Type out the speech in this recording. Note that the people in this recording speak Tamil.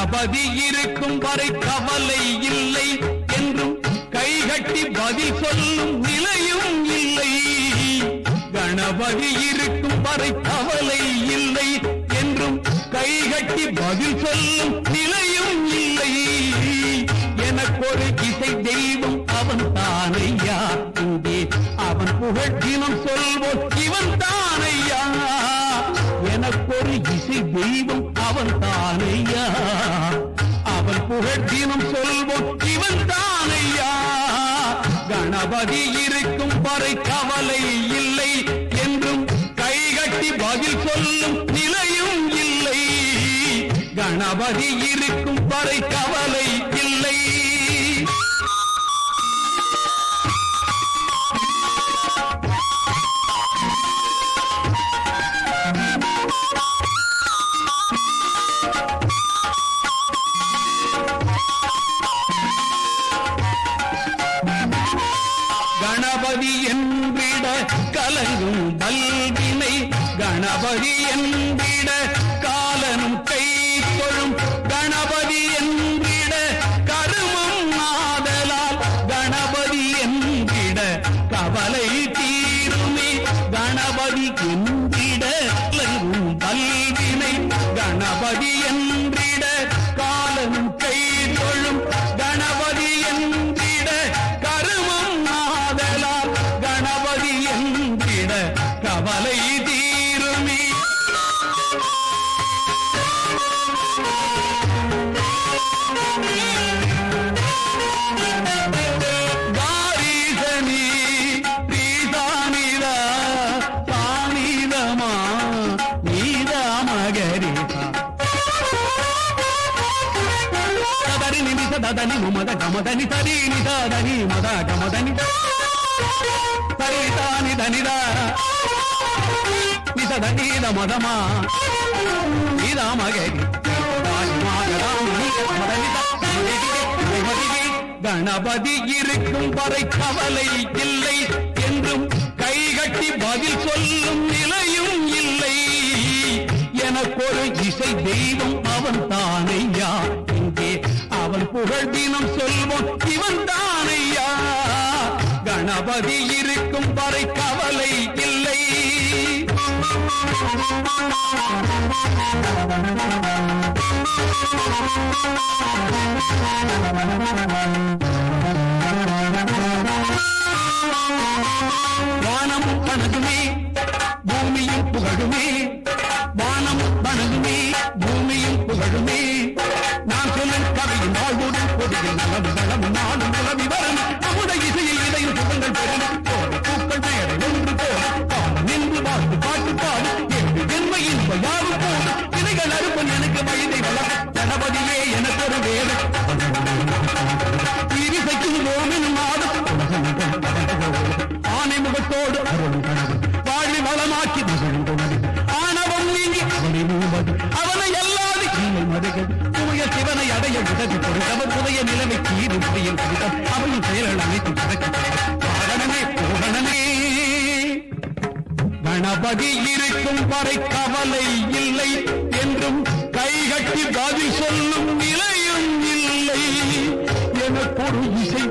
கணபதி இருக்கும் வரை கவலை இல்லை என்றும் கைகட்டி பதில் சொல்லும் நிலையும் இல்லை. கணபதி இருக்கும் வரை கவலை இல்லை என்றும் கைகட்டி பதில் சொல்லும் நிலையும் இல்லை. எனக்கொரு இசை தெய்வம் அவன் தானையா? இங்கே அவன் புகழ் தினம் சொல்வோம் இவன் தானையா? எனக்கொரு இசை தெய்வம் அவன் தானையா? பதி இருக்கும் வரை கவலை இல்லை என்றும் கைகட்டி பதில் சொல்லும் நிலையும் இல்லை. கணபதி இருக்கும் வரை கவலை இல்லை என்றிட கலங்கும் பல்வினை கணபதி என்றிட காலனும் கை தொழும் கணபதி என்றிட கருமம் ஆதலால் கணபதி என்றிட கவலை தீருமே. கணபதி என்றிட கவலை தீருமே வாரிசனி நீதானிதா தானிதமா நீதா மகரிதா సదరి నిమిష దదని మద గమదని సరి నిదని మద గమదని సరితాని ಗೀತ ಮದಮ ಗೀತಾ ಮಗರಿ கணபதி இருக்கும் வரை கவலை இல்லை என்றும் கைகட்டி பதில் சொல்லும் நிலையும் இல்லை. எனக்கொரு இசை தெய்வம் அவன் தானையா? இங்கே அவன் புகழ் தினம் சொல்வோம் இவன் தானையா? கணபதி இருக்கும் வரை கவலை இல்லை. வானம் வணங்குமே கணபதி இருக்கும் வரை கவலை இல்லை என்றும் கைகட்டி பதில் சொல்லும் நிலையும் இல்லை. எனக்கு ஒரு இசை